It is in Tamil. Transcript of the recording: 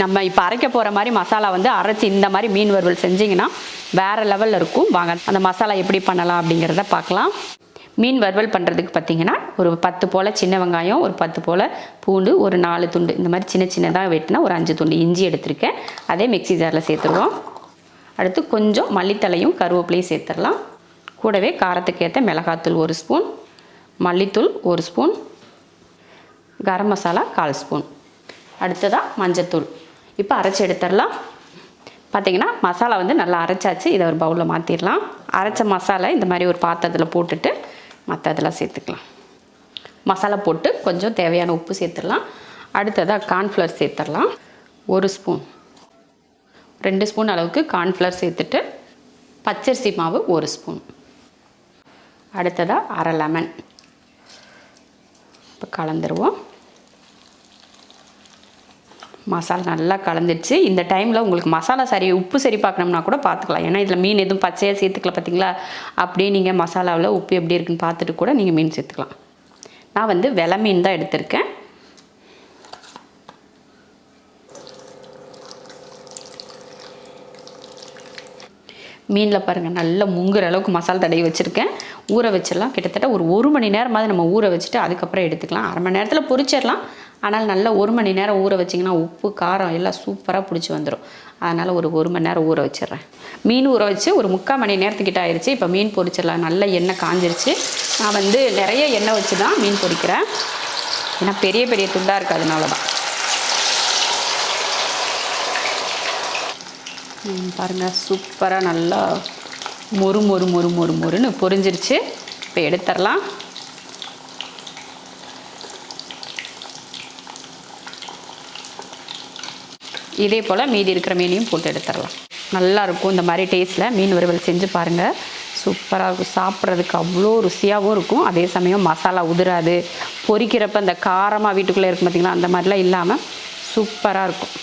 நம்ம இப்போ அரைக்க போகிற மாதிரி மசாலா வந்து அரைச்சி இந்த மாதிரி மீன் வறுவல் செஞ்சிங்கன்னா வேறு லெவலில் இருக்கும். வாங்க அந்த மசாலா எப்படி பண்ணலாம் அப்படிங்கிறத பார்க்கலாம். மீன் வறுவல் பண்ணுறதுக்கு பார்த்தீங்கன்னா ஒரு பத்து போல் சின்ன வெங்காயம் ஒரு பத்து போல் பூண்டு ஒரு நாலு துண்டு. இந்த மாதிரி சின்ன சின்னதாக வெட்டினா ஒரு அஞ்சு துண்டு இஞ்சி எடுத்திருக்கேன். அதே மிக்ஸி ஜாரில் சேர்த்துருவோம். அடுத்து கொஞ்சம் மல்லித்தலையும் கருவேப்பிலையும் சேர்த்துடலாம். கூடவே காரத்துக்கு ஏற்ற மிளகாத்தூள் ஒரு ஸ்பூன் மல்லித்தூள் ஒரு ஸ்பூன் கரம் மசாலா கால் ஸ்பூன். அடுத்ததாக மஞ்சத்தூள். இப்போ அரைச்சி எடுத்துடலாம் பார்த்தீங்கன்னா மசாலா வந்து நல்லா அரைச்சாச்சு. இதை ஒரு பவுலில் மாற்றிடலாம் அரைச்ச மசாலா இந்த மாதிரி ஒரு பாத்திரத்தில் போட்டுட்டு மற்ற இதெல்லாம் சேர்த்துக்கலாம். மசாலா போட்டு கொஞ்சம் தேவையான உப்பு சேர்த்துடலாம். அடுத்ததாக கார்ன்ஃப்ளவர் சேர்த்துடலாம். ஒரு ஸ்பூன் ரெண்டு ஸ்பூன் அளவுக்கு கார்ன்ஃப்ளவர் சேர்த்துட்டு பச்சரிசி மாவு ஒரு ஸ்பூன் அடுத்ததாக அரை லெமன் இப்போ கலந்துருவோம். மசாலா நல்லா கலந்துடுச்சு இந்த டைமில் உங்களுக்கு மசாலா சரி உப்பு சரி பார்க்கணும்னா கூட பார்த்துக்கலாம். ஏன்னா இதில் மீன் எதுவும் பச்சையாக சேர்த்துக்கல பார்த்தீங்களா அப்படியே நீங்கள் மசாலாவில் உப்பு எப்படி இருக்குன்னு பார்த்துட்டு கூட நீங்கள் மீன் சேர்த்துக்கலாம். நான் வந்து வெலை மீன் தான் எடுத்திருக்கேன். மீனில் பாருங்கள் நல்லா முங்குற அளவுக்கு மசாலா தடவி வச்சுருக்கேன். ஊற வச்சிடலாம். கிட்டத்தட்ட ஒரு ஒரு மணி நேரமாவது நம்ம ஊற வச்சுட்டு அதுக்கப்புறம் எடுத்துக்கலாம். அரை மணி நேரத்தில் பொரிச்சிடலாம். ஆனால் நல்லா ஒரு மணி நேரம் ஊற வச்சிங்கன்னா உப்பு காரம் எல்லாம் சூப்பராக பிடிச்சி வந்துடும் அதனால் ஒரு ஒரு மணி நேரம் ஊற வச்சிடுறேன். மீன் ஊற வச்சு ஒரு முக்கால் மணி நேரத்துக்கிட்ட ஆயிடுச்சு இப்போ மீன் பொரிச்சிடலாம். நல்ல எண்ணெய் காஞ்சிருச்சு. நான் வந்து நிறைய எண்ணெய் வச்சு தான் மீன் பொறிக்கிறேன் ஏன்னா பெரிய பெரிய துண்டாக இருக்குது அதனால தான் பாருங்கள் சூப்பராக நல்லா மொறு மொறு மொறு மொறு மொறுன்னு பொரிஞ்சிருச்சு. இப்போ எடுத்துடலாம். இதே போல் மீதி இருக்கிற மீனையும் போட்டு எடுத்துடலாம். நல்லாயிருக்கும் இந்த மாதிரி டேஸ்ட்டில் மீன் வறுவல் செஞ்சு பாருங்கள் சூப்பராக இருக்கும். சாப்பிட்றதுக்கு அவ்வளோ ருசியாகவும் இருக்கும். அதே சமயம் மசாலா உதிராது. பொரிக்கிறப்ப அந்த காரமாக வீட்டுக்குள்ளே இருக்கும் பார்த்திங்களா அந்த மாதிரிலாம் இல்லாமல் சூப்பராக இருக்கும்.